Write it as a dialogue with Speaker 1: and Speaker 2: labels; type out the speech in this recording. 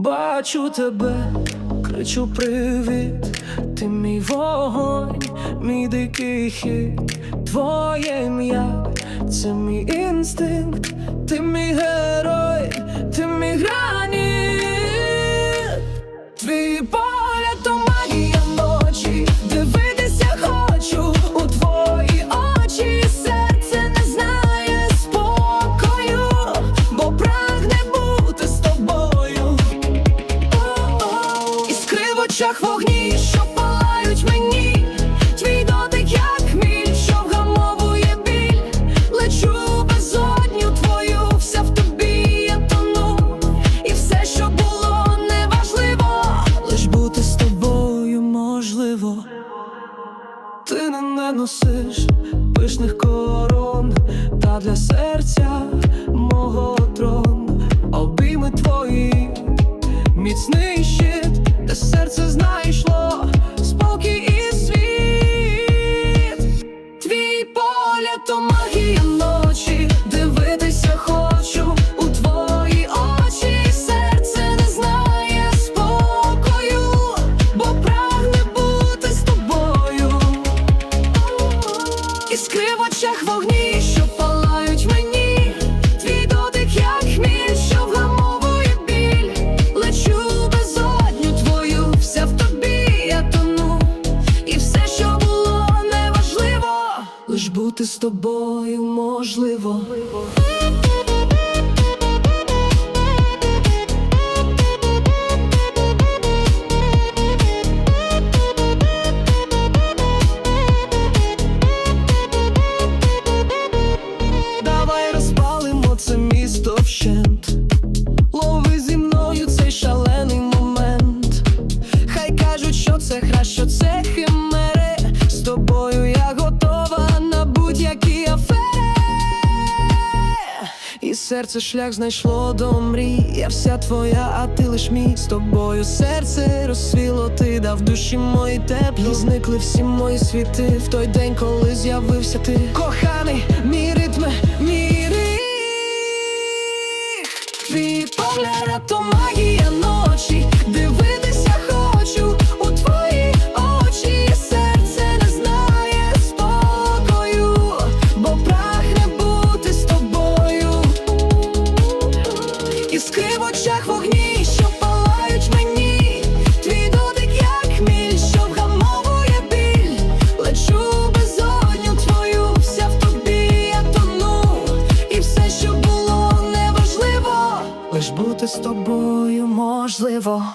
Speaker 1: Бачу тебе, кричу привіт, ти мій вогонь, мій дикий хід, твоє ім'я, це мій інстинкт, ти мій герой, ти мій граніт, твій погляд Ти не, носиш пишних корон, та для серця мого трон, обійми твої, міцний щит, де серце знайшло спокій і світ. Твій погляд то магія лиш бути з тобою можливо. Серце шлях знайшло до мрій. Я вся твоя, а ти лиш мій з тобою серце розсвіло, ти дав душі мої теплі. Зникли всі мої світи в той день, коли з'явився ти. Коханий, мій ритме, мій рік Твій погляд, то магія бути з тобою можливо.